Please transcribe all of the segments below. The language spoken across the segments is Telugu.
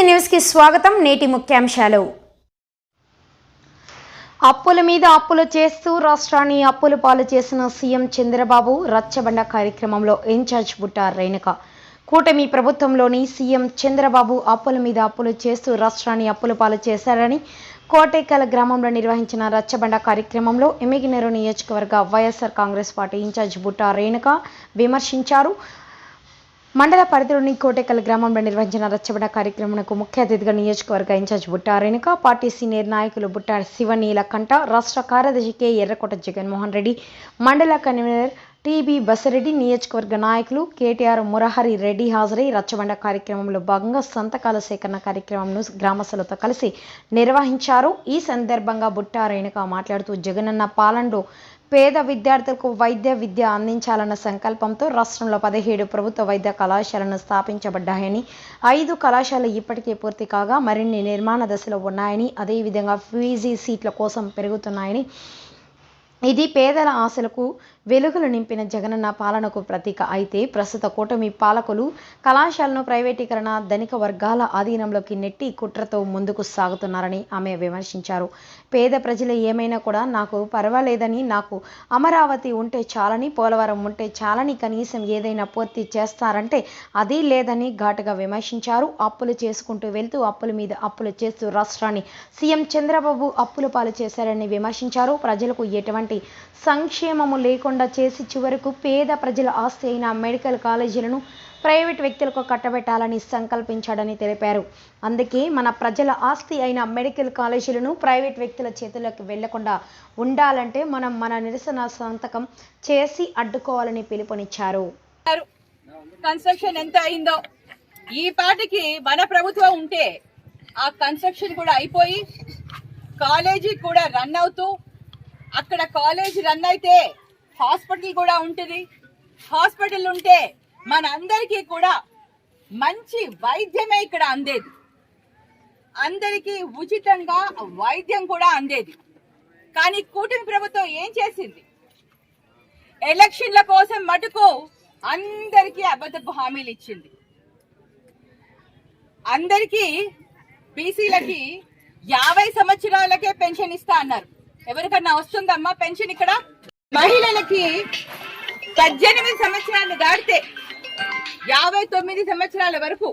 ఆర్టీసీ న్యూస్కి స్వాగతం నేటి ముఖ్యాంశాలు. అప్పుల మీద అప్పులు చేస్తూ రాష్ట్రాన్ని అప్పుల పాలు చేసిన సీఎం చంద్రబాబు రచ్చబండ కార్యక్రమంలో ఇన్ఛార్జ్ బుట్ట రేణుక. కూటమి ప్రభుత్వంలోని సీఎం చంద్రబాబు అప్పుల మీద అప్పులు చేస్తూ రాష్ట్రాన్ని అప్పుల పాలు చేశారని కోటేకల్ గ్రామంలో నిర్వహించిన రచ్చబండ కార్యక్రమంలో ఎమిగినరు నియోజకవర్గ వైఎస్ఆర్ కాంగ్రెస్ పార్టీ ఇన్ఛార్జ్ బుట్ట రేణుక విమర్శించారు. మండల పరిధిలోని కోటేకల్ గ్రామంలో నిర్వహించిన రచ్చబండ కార్యక్రమంకు ముఖ్య అతిథిగా నియోజకవర్గ incharge Butta Renuka party senior నాయకులు బుట్టా శివనీలకంఠ రాష్ట్ర కార్యదర్శి కె ఎర్రకోట జగన్మోహన్ రెడ్డి మండల కన్వీనర్ టీబీ బసిరెడ్డి నియోజకవర్గ నాయకులు కేటీఆర్ మురహరి రెడ్డి హాజరై రచ్చబండ కార్యక్రమంలో భాగంగా సంతకాల సేకరణ కార్యక్రమంను గ్రామస్తులతో కలిసి నిర్వహించారు. ఈ సందర్భంగా బుట్టా రేణుక మాట్లాడుతూ జగనన్న పాలనలో పేద విద్యార్థులకు వైద్య విద్య అందించాలన్న సంకల్పంతో రాష్ట్రంలో పదిహేడు ప్రభుత్వ వైద్య కళాశాలను స్థాపించబడ్డాయని ఐదు కళాశాలలు ఇప్పటికే పూర్తి కాగా మరిన్ని నిర్మాణ దశలో ఉన్నాయని అదేవిధంగా ఫీజీ సీట్ల కోసం పెరుగుతున్నాయని ఇది పేదల ఆశలకు వెలుగులు నింపిన జగనన్న పాలనకు ప్రతీక. అయితే ప్రస్తుత కూటమి పాలకులు కళాశాలను ప్రైవేటీకరణ ధనిక వర్గాల ఆధీనంలోకి నెట్టి కుట్రతో ముందుకు సాగుతున్నారని ఆమె విమర్శించారు. పేద ప్రజలు ఏమైనా కూడా నాకు పర్వాలేదని నాకు అమరావతి ఉంటే చాలని పోలవరం ఉంటే చాలని కనీసం ఏదైనా పూర్తి చేస్తారంటే అది లేదని ఘాటుగా విమర్శించారు. అప్పులు చేసుకుంటూ వెళ్తూ అప్పుల మీద అప్పులు చేస్తూ రాష్ట్రాన్ని సీఎం చంద్రబాబు అప్పుల పాలు చేశారని విమర్శించారు. ప్రజలకు ఎటువంటి సంక్షేమము లేకుండా చేసి చివరకు పేద ప్రజల ఆస్తి అయిన మెడికల్ కాలేజీలను ప్రైవేట్ వ్యక్తులకు కట్టబెట్టాలని సంకల్పించాడని తెలిపారు. అందుకే మన ప్రజల ఆస్తి అయిన మెడికల్ కాలేజీలను ప్రైవేట్ వ్యక్తుల చేతుల్లోకి వెళ్ళకుండా ఉండాలంటే మనం మన నిరసన సంతకం చేసి అడ్డుకోవాలని పిలుపునిచ్చారు. కన్స్ట్రక్షన్ ఎంత అయిందో ఈ పాటికి మన ప్రభుత్వం ఉంటే ఆ కన్స్ట్రక్షన్ కూడా అయిపోయి కాలేజీ కూడా రన్ అవుతూ అక్కడ కాలేజీ రన్ అయితే హాస్పిటల్ కూడా ఉంటుంది. హాస్పిటల్ ఉంటే మన అందరికీ కూడా మంచి వైద్యమే ఇక్కడ అందేది. అందరికీ ఉచితంగా వైద్యం కూడా అందేది. కానీ కూటమి ప్రభుత్వం ఏం చేసింది? ఎలక్షన్ల కోసం మటుకు అందరికీ అబద్ధపు హామీలు ఇచ్చింది. అందరికీ బీసీలకి యాభై సంవత్సరాలకే పెన్షన్ ఇస్తా అన్నారు. ఎవరికన్నా వస్తుందమ్మా పెన్షన్ ఇక్కడ? మహిళలకి పద్దెనిమిది సంవత్సరాలు దాటితే యాభై తొమ్మిది సంవత్సరాల వరకు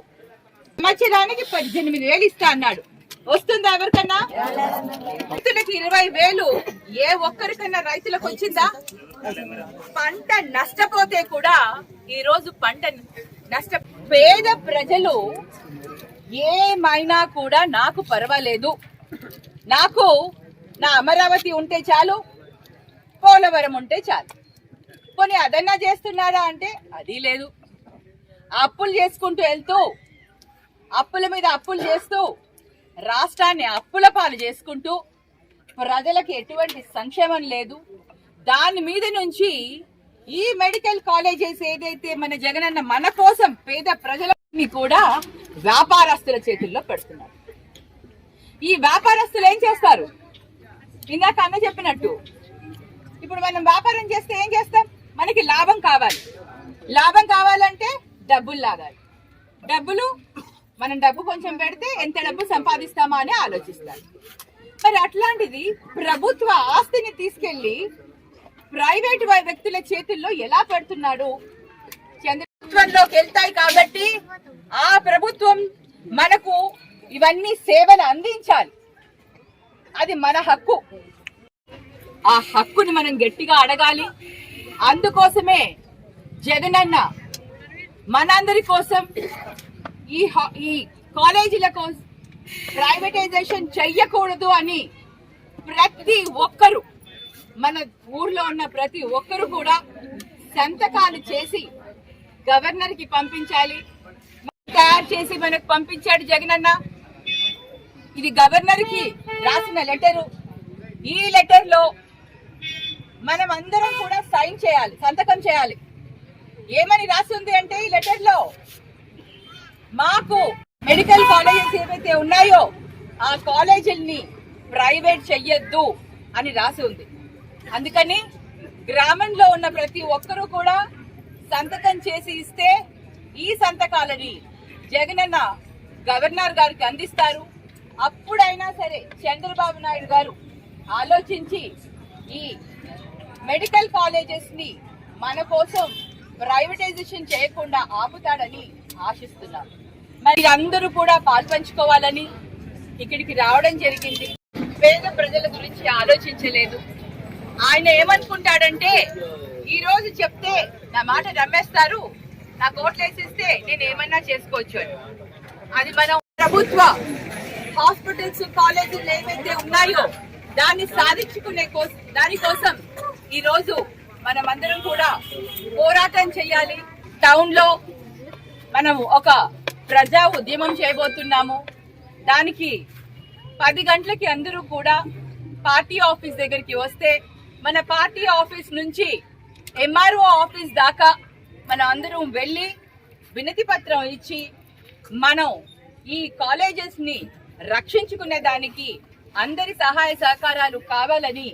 సంవత్సరానికి పద్దెనిమిది వేలు ఇస్తా అన్నాడు. వస్తుందా ఎవరికన్నా? రైతులకి ఇరవై వేలు ఏ ఒక్కరికన్నా రైతులకు వచ్చిందా? పంట నష్టపోతే కూడా ఈ రోజు పంట నష్ట పేద ప్రజలు ఏమైనా కూడా నాకు పర్వాలేదు. నాకు నా అమరావతి ఉంటే చాలు. పోలవరం ఉంటే చాలు. పోనీ అదన్నా చేస్తున్నారా అంటే అది లేదు. అప్పులు చేసుకుంటూ వెళ్తూ అప్పుల మీద అప్పులు చేస్తూ రాష్ట్రాన్ని అప్పుల పాలు చేసుకుంటూ ప్రజలకు ఎటువంటి సంక్షేమం లేదు. దాని మీద నుంచి ఈ మెడికల్ కాలేజెస్ ఏదైతే మన జగనన్న మన కోసం పేద ప్రజలని కూడా వ్యాపారస్తుల చేతుల్లో పెడుతున్నారు. ఈ వ్యాపారస్తులు ఏం చేస్తారు? ఇందాక అన్న చెప్పినట్టు ఇప్పుడు మనం వ్యాపారం చేస్తే ఏం చేస్తాం? మనకి లాభం కావాలి. లాభం కావాలంటే డబ్బులు లాగాలి. డబ్బులు మనం డబ్బు కొంచెం పెడితే ఎంత డబ్బు సంపాదిస్తామా అని ఆలోచిస్తారు. మరి అట్లాంటిది ప్రభుత్వ ఆస్తిని తీసుకెళ్ళి ప్రైవేట్ వ్యక్తుల చేతుల్లో ఎలా పెడుతున్నాడు? చంద్రత్వంలోకి వెళ్తాయి కాబట్టి ఆ ప్రభుత్వం మనకు ఇవన్నీ సేవలు అందించాలి. అది మన హక్కు. ఆ హక్కుని మనం గట్టిగా అడగాలి. అందుకోసమే జగనన్న మనందరి కోసం ఈ ఈ కాలేజీల కోసం ప్రైవేటైజేషన్ చెయ్యకూడదు అని ప్రతి ఒక్కరు మన ఊర్లో ఉన్న ప్రతి ఒక్కరు కూడా సంతకాలు చేసి గవర్నర్కి పంపించాలి. తయారు చేసి మనకు పంపించాడు జగనన్న. ఇది గవర్నర్కి రాసిన లెటరు. ఈ లెటర్లో మనం అందరం కూడా సైన్ చేయాలి సంతకం చేయాలి. ఏమని రాసి ఉంది అంటే ఈ లెటర్లో? మాకు మెడికల్ కాలేజెస్ ఏవైతే ఉన్నాయో ఆ కాలేజీల్ని ప్రైవేట్ చెయ్యొద్దు అని రాసి ఉంది. అందుకని గ్రామంలో ఉన్న ప్రతి ఒక్కరూ కూడా సంతకం చేసి ఇస్తే ఈ సంతకాలని జగనన్న గవర్నర్ గారికి అందిస్తారు. అప్పుడైనా సరే చంద్రబాబు నాయుడు గారు ఆలోచించి ఈ మెడికల్ కాలేజెస్ని మన కోసం ప్రైవేటైజేషన్ చేయకుండా ఆపుతాడని ఆశిస్తున్నాం మరి అందరూ కూడా పాల్పంచుకోవాలని ఇక్కడికి రావడం జరిగింది. పేద ప్రజల గురించి ఆలోచించలేదు. ఆయన ఏమనుకుంటాడంటే ఈ రోజు చెప్తే నా మాట నమ్మేస్తారు నా కోట్లు వేసేస్తే నేను ఏమన్నా చేసుకోవచ్చు అని. అది మనం ప్రభుత్వ హాస్పిటల్స్ కాలేజీలు ఏవైతే ఉన్నాయో దాన్ని సాధించుకునే కోసం దానికోసం ఈరోజు మనమందరం కూడా పోరాటం చేయాలి. టౌన్లో మనము మనం ఒక ప్రజా ఉద్యమం చేయబోతున్నాము. దానికి పది గంటలకి అందరూ కూడా పార్టీ ఆఫీస్ దగ్గరికి వస్తే మన పార్టీ ఆఫీస్ నుంచి ఎంఆర్ఓ ఆఫీస్ దాకా మనం అందరం వెళ్ళి వినతి పత్రం ఇచ్చి మనం ఈ కాలేజెస్ని రక్షించుకునే దానికి అందరి సహాయ సహకారాలు కావాలని